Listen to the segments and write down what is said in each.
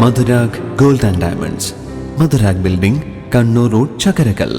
Madhurag gold and diamonds. Madhurag building Kannur road Chakkarakkal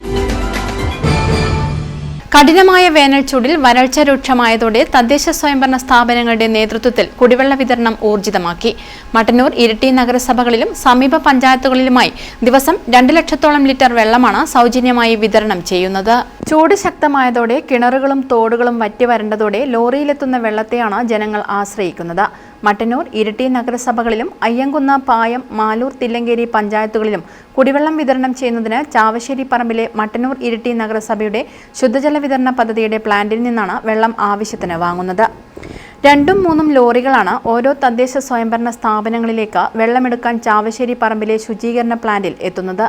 കഠിനമായ വേനൽച്ചൂടിൽ ചൂടിൽ വരൾച്ച രൂക്ഷമായതോടെ തദ്ദേശ സ്വയംഭരണ സ്ഥാപനങ്ങളുടെ നേതൃത്വത്തിൽ കുടിവെള്ള വിതരണം ഊർജിതമാക്കി. മട്ടന്നൂർ ഇരിട്ടി നഗരസഭകളിലും സമീപ പഞ്ചായത്തുകളിലുമായി ദിവസം രണ്ട് ലക്ഷത്തോളം ലിറ്റർ വെള്ളമാണ് സൗജന്യമായി വിതരണം ചെയ്യുന്നത്. ചൂട് ശക്തമായതോടെ കിണറുകളും തോടുകളും വറ്റി വരണ്ടതോടെ ലോറിയിലെത്തുന്ന വെള്ളത്തെയാണ് ജനങ്ങൾ ആശ്രയിക്കുന്നത്. മട്ടന്നൂർ ഇരട്ടി നഗരസഭകളിലും അയ്യങ്കുന്ന പായം മാലൂർ തില്ലങ്കേരി പഞ്ചായത്തുകളിലും കുടിവെള്ളം വിതരണം ചെയ്യുന്നതിന് ചാവശ്ശേരി പറമ്പിലെ മട്ടന്നൂർ ഇരട്ടി നഗരസഭയുടെ ശുദ്ധജല വിതരണ പദ്ധതിയുടെ പ്ലാന്റിൽ നിന്നാണ് വെള്ളം ആവശ്യത്തിന് വാങ്ങുന്നത്. രണ്ടും മൂന്നും ലോറികളാണ് ഓരോ തദ്ദേശ സ്വയംഭരണ സ്ഥാപനങ്ങളിലേക്ക് വെള്ളമെടുക്കാൻ ചാവശ്ശേരി പറമ്പിലെ ശുചീകരണ പ്ലാന്റിൽ എത്തുന്നത്.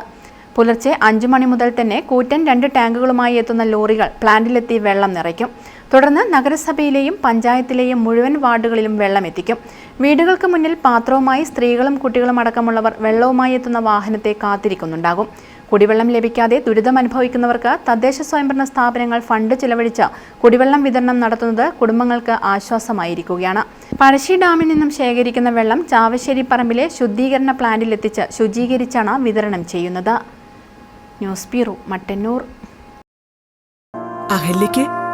പുലർച്ചെ അഞ്ചു മണി മുതൽ തന്നെ കൂറ്റൻ രണ്ട് ടാങ്കുകളുമായി എത്തുന്ന ലോറികൾ പ്ലാന്റിലെത്തി വെള്ളം നിറയ്ക്കും. തുടർന്ന് നഗരസഭയിലെയും പഞ്ചായത്തിലെയും മുഴുവൻ വാർഡുകളിലും വെള്ളം എത്തിക്കും വീടുകൾക്ക് മുന്നിൽ പാത്രവുമായി സ്ത്രീകളും കുട്ടികളും അടക്കമുള്ളവർ വെള്ളവുമായി എത്തുന്ന വാഹനത്തെ കാത്തിരിക്കുന്നുണ്ടാകും. കുടിവെള്ളം ലഭിക്കാതെ ദുരിതം അനുഭവിക്കുന്നവർക്ക് തദ്ദേശ സ്വയംഭരണ സ്ഥാപനങ്ങൾ ഫണ്ട് ചിലവഴിച്ച് കുടിവെള്ളം വിതരണം നടത്തുന്നത് കുടുംബങ്ങൾക്ക് ആശ്വാസമായിരിക്കുകയാണ്. പഴശ്ശി ഡാമിൽ നിന്നും ശേഖരിക്കുന്ന വെള്ളം ചാവശ്ശേരി പറമ്പിലെ ശുദ്ധീകരണ പ്ലാന്റിൽ എത്തിച്ച് ശുചീകരിച്ചാണ് വിതരണം ചെയ്യുന്നത്. News bureau Mattannur.